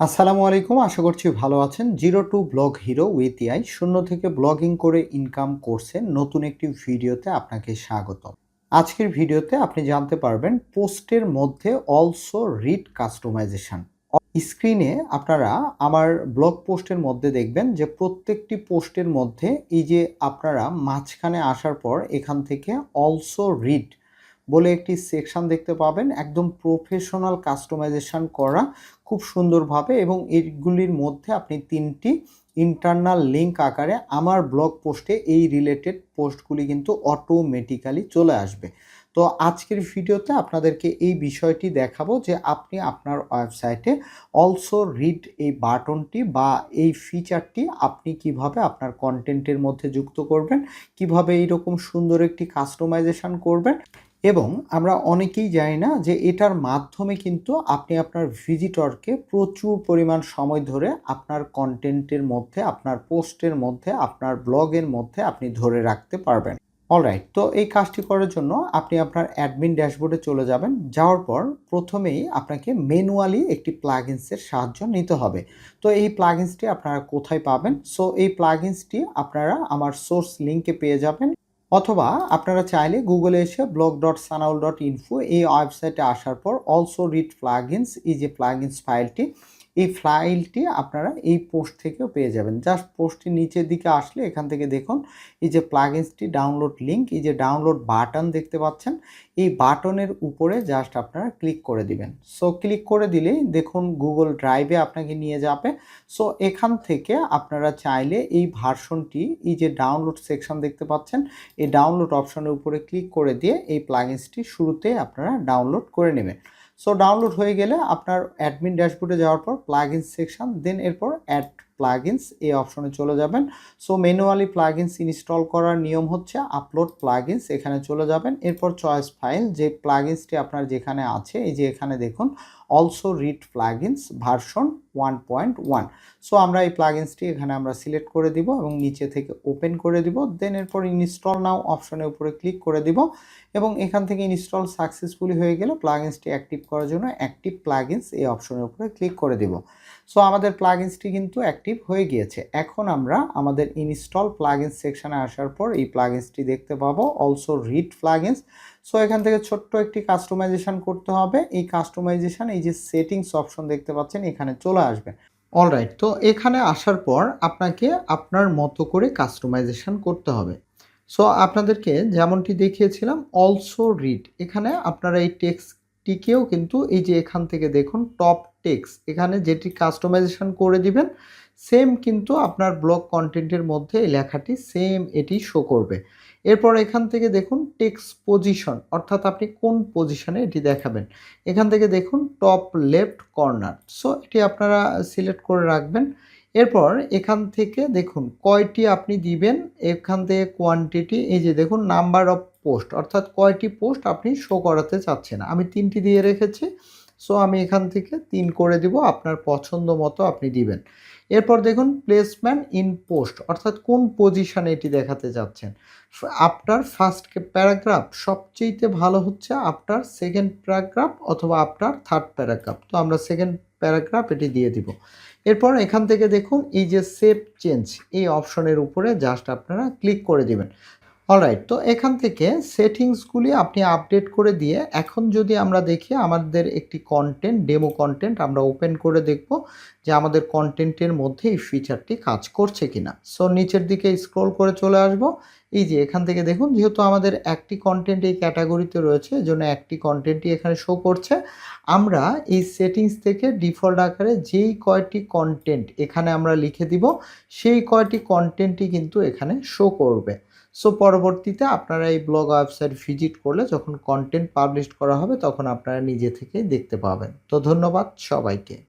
আসসালামু আলাইকুম, আশা করছি ভালো আছেন। Zero to blog hero with I, শূন্য থেকে ব্লগিং করে ইনকাম করছেন নতুন একটি ভিডিওতে আপনাকে স্বাগত আজকের ভিডিওতে আপনি জানতে পারবেন পোস্টের মধ্যে অলসো রিড কাস্টমাইজেশন স্ক্রিনে আপনারা আমার ব্লগ পোস্টের মধ্যে দেখবেন যে প্রত্যেকটি পোস্টের মধ্যে এই যে আপনারা মাঝখানে আসার পর এখান থেকে অলসো রিড বলে একটি সেকশন দেখতে পাবেন। একদম প্রফেশনাল কাস্টমাইজেশন করা খুব সুন্দরভাবে এবং এগুলির মধ্যে আপনি তিনটি ইন্টারনাল লিঙ্ক আকারে আমার ব্লগ পোস্টে এই রিলেটেড পোস্টগুলি কিন্তু অটোমেটিক্যালি চলে আসবে। তো আজকের ভিডিওতে আপনাদেরকে এই বিষয়টি দেখাবো যে আপনি আপনার ওয়েবসাইটে অলসো রিড এই বাটনটি বা এই ফিচারটি আপনি কীভাবে আপনার কন্টেন্টের মধ্যে যুক্ত করবেন, কীভাবে এইরকম সুন্দর একটি কাস্টমাইজেশান করবেন। এবং আমরা অনেকেই জানি না যে এটার মাধ্যমে কিন্তু আপনি আপনার ভিজিটরকে প্রচুর পরিমাণ সময় ধরে আপনার কন্টেন্টের মধ্যে, আপনার পোস্টের মধ্যে, আপনার ব্লগের মধ্যে আপনি ধরে রাখতে পারবেন। অলরাইট তো এই কাজটি করার জন্য আপনি আপনার অ্যাডমিন ড্যাশবোর্ডে চলে যাবেন। যাওয়ার পর প্রথমেই আপনাকে ম্যানুয়ালি একটি প্লাগিনসের সাহায্য নিতে হবে। তো এই প্লাগিনসটি আপনারা কোথায় পাবেন? সো এই প্লাগিনসটি আপনারা আমার সোর্স লিঙ্কে পেয়ে যাবেন। অথবা আপনারা চাইলে গুগলে এসে blog dot Sanaul dot info এই ওয়েবসাইটে আসার পর অলসো রিড প্লাগিনস এই যে প্লাগিনস ফাইলটি এই ফাইলটি আপনারা এই পোস্ট থেকেও পেয়ে যাবেন। জাস্ট পোস্টটি নিচের দিকে আসলে এখান থেকে দেখুন, এই যে প্লাগিনসটি ডাউনলোড লিঙ্ক এই যে ডাউনলোড বাটন দেখতে পাচ্ছেন, এই বাটনের উপরে জাস্ট আপনারা ক্লিক করে দিবেন। সো ক্লিক করে দিলেই দেখুন গুগল ড্রাইভে আপনাকে নিয়ে যাবে। সো এখান থেকে আপনারা চাইলে এই ভার্সনটি এই যে ডাউনলোড সেকশন দেখতে পাচ্ছেন, এই ডাউনলোড অপশনের উপরে ক্লিক করে দিয়ে এই প্লাগিনসটি শুরুতে আপনারা ডাউনলোড করে নেবেন। সো ডাউনলোড হয়ে গেলে আপনার অ্যাডমিন ড্যাশবোর্ডে যাওয়ার পর প্লাগিনস সেকশন দেন এরপর অ্যাড প্লাগিনস এই অপশনে চলে যাবেন। সো ম্যানুয়ালি প্লাগিনস ইনস্টল করার নিয়ম হচ্ছে আপলোড প্লাগিনস এখানে চলে যাবেন। এরপর চয়েস ফাইল যে প্লাগিনসটি আপনার যেখানে আছে, এই যে এখানে দেখুন also read plugins version one point one so আমরা এই প্লাগিনসটি এখানে আমরা সিলেক্ট করে দিব এবং নিচে থেকে ওপেন করে দিব। দেন এরপর ইনস্টল নাও অপশনের উপরে ক্লিক করে দিব এবং এখান থেকে ইনস্টল সাকসেসফুলি হয়ে গেলে প্লাগিনসটি অ্যাক্টিভ করার জন্য অ্যাক্টিভ প্লাগিনস এই অপশনের উপরে ক্লিক করে দিব। সো আমাদের প্লাগিনসটি কিন্তু অ্যাক্টিভ হয়ে গিয়েছে। এখন আমরা আমাদের ইনস্টল প্লাগিনস সেকশনে আসার পর এই প্লাগিনসটি দেখতে পাবো। অলসো রিড প্লাগিনস সো এখান থেকে ছোট্ট একটি কাস্টমাইজেশন করতে হবে। এই কাস্টমাইজেশন এই যে সেটিংস অপশন দেখতে পাচ্ছেন, এখানে চলে আসবে। অলরাইট তো এখানে আসার পর আপনাকে আপনার মতো করে কাস্টমাইজেশন করতে হবে। সো আপনাদেরকে যেমনটি দেখিয়েছিলাম অলসো রিড এখানে আপনারা এই টেক্সটিকেও কিন্তু এই যে এখান থেকে দেখুন টপ টেক্স এখানে যেটি কাস্টমাইজেশন করে দিবেন সেম কিন্তু আপনার ব্লগ কন্টেন্টের মধ্যে এই লেখাটি সেম এটি শো করবে। এরপর এখান থেকে দেখুন টেক্স পজিশন, অর্থাৎ আপনি কোন পজিশনে এটি দেখাবেন। এখান থেকে দেখুন টপ লেফট কর্নার, সো এটি আপনারা সিলেক্ট করে রাখবেন। এরপর এখান থেকে দেখুন কয়টি আপনি দিবেন, এখান থেকে কোয়ান্টিটি, এই যে দেখুন নাম্বার অফ পোস্ট, অর্থাৎ কয়টি পোস্ট আপনি শো করাতে চাচ্ছেন। আমি তিনটি দিয়ে রেখেছি। সো আমি এখান থেকে তিন করে দিব, আপনার পছন্দ মতো আপনি দিবেন। এরপর দেখুন প্লেসমেন্ট ইন পোস্ট অর্থাৎ কোন পজিশনে এটি দেখাতে যাচ্ছেন। আপনার ফার্স্ট প্যারাগ্রাফ সবচেয়েতে ভালো হচ্ছে আপনার সেকেন্ড প্যারাগ্রাফ অথবা আপনার থার্ড প্যারাগ্রাফ তো আমরা সেকেন্ড প্যারাগ্রাফ এটি দিয়ে দিব। এরপর এখান থেকে দেখুন, এই যে সেভ চেঞ্জ এই অপশনের উপরে জাস্ট আপনারা ক্লিক করে দিবেন। অলরাইট তো এখান থেকে সেটিংসগুলি আপনি আপডেট করে দিয়ে এখন যদি আমরা দেখি আমাদের একটি কন্টেন্ট ডেমো কন্টেন্ট আমরা ওপেন করে দেখব যে আমাদের কন্টেন্টের মধ্যে এই ফিচারটি কাজ করছে কিনা। সো নিচের দিকে স্ক্রল করে চলে আসব। এই যে এখান থেকে দেখুন, যেহেতু আমাদের একটি কন্টেন্ট এই ক্যাটাগরিতে রয়েছে এজন্য একটি কন্টেন্টই এখানে শো করছে। আমরা এই সেটিংস থেকে ডিফল্ট আকারে যেই কয়টি কন্টেন্ট এখানে আমরা লিখে দিব, সেই কয়টি কন্টেন্টই কিন্তু এখানে শো করবে। সো পরবর্তীতে আপনারা এই ব্লগ ওয়েবসাইট ভিজিট করলে যখন কন্টেন্ট পাবলিশ করা হবে, তখন আপনারা নিজে থেকেই দেখতে পাবেন। তো ধন্যবাদ সবাইকে।